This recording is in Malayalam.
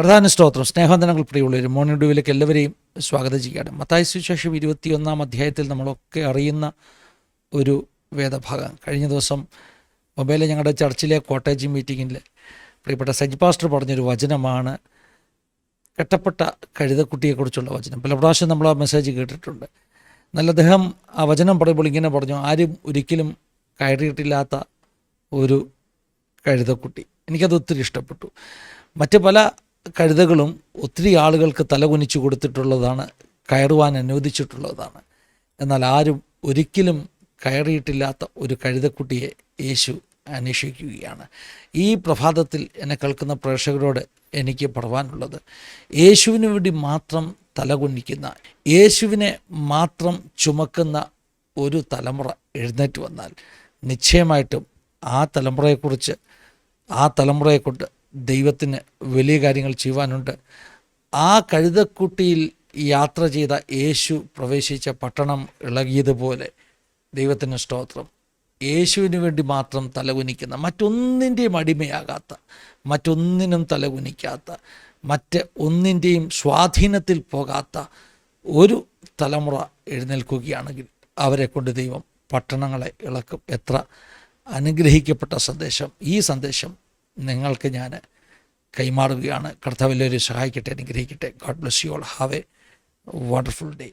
കർത്താന സ്തോത്രം. സ്നേഹവന്ദനങ്ങൾ പ്രിയുള്ളവർ മോർണിംഗ് ഡ്യൂവിലേക്ക് എല്ലാവരെയും സ്വാഗതം ചെയ്യുകയാണ്. മത്തായ സുശേഷം ഇരുപത്തിയൊന്നാം അധ്യായത്തിൽ നമ്മളൊക്കെ അറിയുന്ന ഒരു വേദഭാഗം. കഴിഞ്ഞ ദിവസം മൊബൈലിൽ ഞങ്ങളുടെ ചർച്ചിലെ കോട്ടേജ് മീറ്റിങ്ങിൽ പ്രിയപ്പെട്ട സജ് പാസ്റ്റർ പറഞ്ഞൊരു വചനമാണ് കെട്ടപ്പെട്ട കഴുതക്കുട്ടിയെക്കുറിച്ചുള്ള വചനം. പല പ്രാവശ്യം നമ്മൾ ആ മെസ്സേജ് കേട്ടിട്ടുണ്ട്. നല്ല അദ്ദേഹം ആ വചനം പറയുമ്പോൾ ഇങ്ങനെ പറഞ്ഞു ആരും ഒരിക്കലും കയറിയിട്ടില്ലാത്ത ഒരു കഴുതക്കുട്ടി. എനിക്കത് ഒത്തിരി ഇഷ്ടപ്പെട്ടു. മറ്റ് പല കഴുതകളും ഒത്തിരി ആളുകൾക്ക് തലകുനിച്ചു കൊടുത്തിട്ടുള്ളതാണ് കയറുവാൻ അനുവദിച്ചിട്ടുള്ളതാണ്. എന്നാൽ ആരും ഒരിക്കലും കയറിയിട്ടില്ലാത്ത ഒരു കഴുതക്കുട്ടിയെ യേശു അന്വേഷിക്കുകയാണ്. ഈ പ്രഭാതത്തിൽ എന്നെ കേൾക്കുന്ന പ്രേക്ഷകരോട് എനിക്ക് പറവാനുള്ളത് യേശുവിന് വേണ്ടി മാത്രം തലകുനിക്കുന്ന യേശുവിനെ മാത്രം ചുമക്കുന്ന ഒരു തലമുറ എഴുന്നേറ്റ് വന്നാൽ നിശ്ചയമായിട്ടും ആ തലമുറയെക്കുറിച്ച് ആ തലമുറയെക്കൊണ്ട് ദൈവത്തിന് വലിയ കാര്യങ്ങൾ ചെയ്യുവാനുണ്ട്. ആ കഴുതക്കുട്ടിയിൽ യാത്ര ചെയ്ത യേശു പ്രവേശിച്ച പട്ടണം ഇളകിയതുപോലെ ദൈവത്തിന് സ്തോത്രം. യേശുവിന് വേണ്ടി മാത്രം തലകുനിക്കുന്ന മറ്റൊന്നിന്റെയും അടിമയാകാത്ത മറ്റൊന്നിനും തലകുനിക്കാത്ത മറ്റ് ഒന്നിന്റെയും സ്വാധീനത്തിൽ പോകാത്ത ഒരു തലമുറ എഴുന്നേൽക്കുകയാണെങ്കിൽ അവരെ കൊണ്ട് ദൈവം പട്ടണങ്ങളെ ഇളക്കും. എത്ര അനുഗ്രഹിക്കപ്പെട്ട സന്ദേശം. ഈ സന്ദേശം നിങ്ങൾക്ക് ഞാൻ കൈമാറുകയാണ്. കർത്താവിലൊരു സഹായിക്കട്ടെ അനുഗ്രഹിക്കട്ടെ. God bless you all have a wonderful day